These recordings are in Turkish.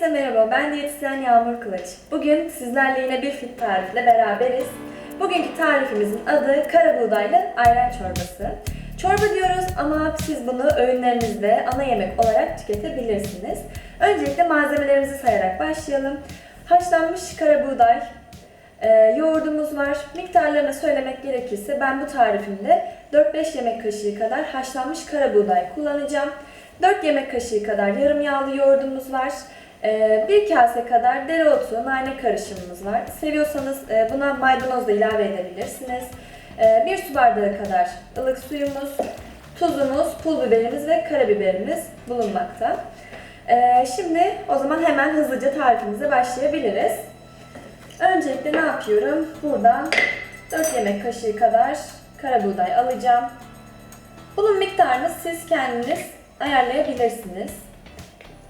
Merhaba, ben diyetisyen Yağmur Kılıç. Bugün sizlerle yine bir fit tarifle beraberiz. Bugünkü tarifimizin adı kara buğdaylı ayran çorbası. Çorba diyoruz ama siz bunu öğünlerinizde ana yemek olarak tüketebilirsiniz. Öncelikle malzemelerimizi sayarak başlayalım. Haşlanmış kara buğday, e, yoğurdumuz var. Miktarlarını söylemek gerekirse ben bu tarifimde 4-5 yemek kaşığı kadar haşlanmış kara buğday kullanacağım. 4 yemek kaşığı kadar yarım yağlı yoğurdumuz var. Ee, bir kase kadar dereotu, nane karışımımız var. Seviyorsanız e, buna maydanoz da ilave edebilirsiniz. Ee, bir su bardağı kadar ılık suyumuz, tuzumuz, pul biberimiz ve karabiberimiz bulunmakta. Ee, şimdi o zaman hemen hızlıca tarifimize başlayabiliriz. Öncelikle ne yapıyorum? Buradan 4 yemek kaşığı kadar karabuğday alacağım. Bunun miktarını siz kendiniz ayarlayabilirsiniz.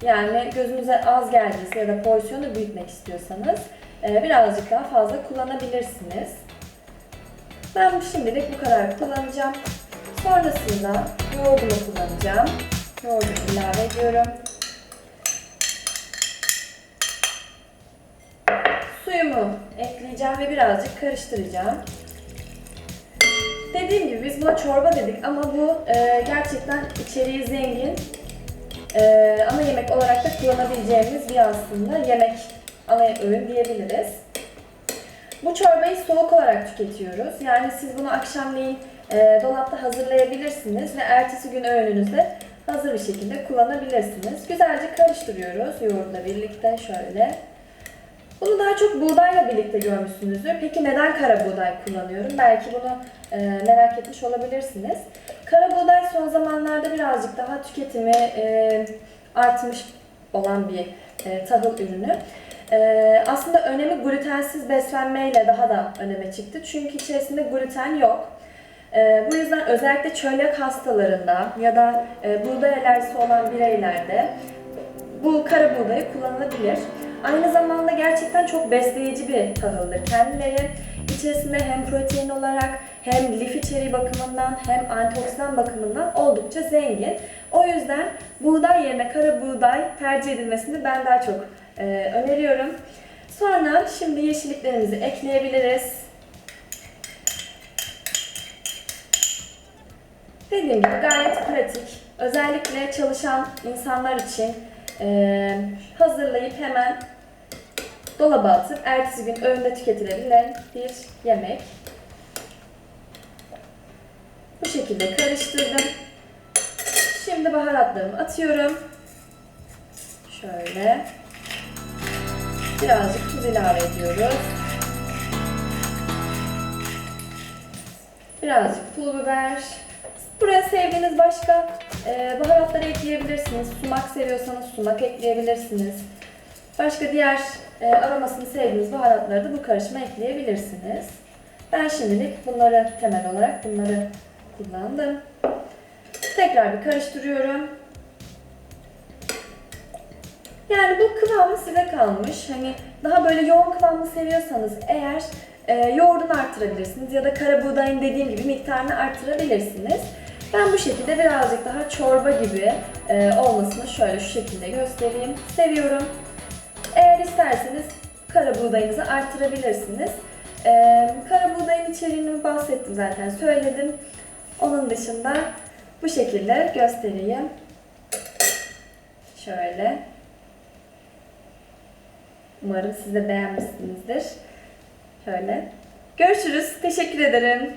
Yani gözünüze az geldiyse ya da porsiyonu büyütmek istiyorsanız e, birazcık daha fazla kullanabilirsiniz. Ben şimdilik bu kadar kullanacağım. Sonrasında yoğurdumu kullanacağım. Yoğurdumu ilave ediyorum. Suyumu ekleyeceğim ve birazcık karıştıracağım. Dediğim gibi biz buna çorba dedik ama bu e, gerçekten içeriği zengin. E, yemek olarak da kullanabileceğimiz bir aslında yemek ana öğün diyebiliriz. Bu çorbayı soğuk olarak tüketiyoruz. Yani siz bunu akşamleyin e, dolapta hazırlayabilirsiniz ve ertesi gün öğününüzde hazır bir şekilde kullanabilirsiniz. Güzelce karıştırıyoruz yoğurtla birlikte şöyle. Bunu daha çok buğdayla birlikte görmüşsünüzdür. Peki neden kara buğday kullanıyorum? Belki bunu e, merak etmiş olabilirsiniz. Kara buğday son zamanlarda birazcık daha tüketimi e, artmış olan bir e, tahıl ürünü. E, aslında önemi glutensiz beslenmeyle daha da öneme çıktı. Çünkü içerisinde gluten yok. E, bu yüzden özellikle çölyak hastalarında ya da e, buğday alerjisi olan bireylerde bu kara buğdayı kullanılabilir. Aynı zamanda gerçekten çok besleyici bir tahıldır kendileri. İçerisinde hem protein olarak hem lif içeriği bakımından hem antioksidan bakımından oldukça zengin. O yüzden buğday yerine kara buğday tercih edilmesini ben daha çok e, öneriyorum. Sonra şimdi yeşilliklerimizi ekleyebiliriz. Dediğim gibi gayet pratik. Özellikle çalışan insanlar için e, hazırlayıp hemen dolaba atıp ertesi gün öğünde tüketilebilen bir yemek. Bu şekilde karıştırdım. Şimdi baharatlarımı atıyorum. Şöyle. Birazcık tuz ilave ediyoruz. Birazcık pul biber. Buraya sevdiğiniz başka e, baharatları ekleyebilirsiniz. Sumak seviyorsanız sumak ekleyebilirsiniz. Başka diğer e, aromasını sevdiğiniz baharatları da bu karışıma ekleyebilirsiniz. Ben şimdilik bunları temel olarak bunları kullandım. Tekrar bir karıştırıyorum. Yani bu kıvamı size kalmış. Hani daha böyle yoğun kıvamı seviyorsanız eğer e, yoğurdunu arttırabilirsiniz ya da kara buğdayın dediğim gibi miktarını arttırabilirsiniz. Ben bu şekilde birazcık daha çorba gibi e, olmasını şöyle şu şekilde göstereyim. Seviyorum. Eğer isterseniz kara buğdayınızı arttırabilirsiniz. E, kara buğdayın içeriğini bahsettim zaten söyledim. Onun dışında bu şekilde göstereyim. Şöyle. Umarım siz de beğenmişsinizdir. Şöyle. Görüşürüz. Teşekkür ederim.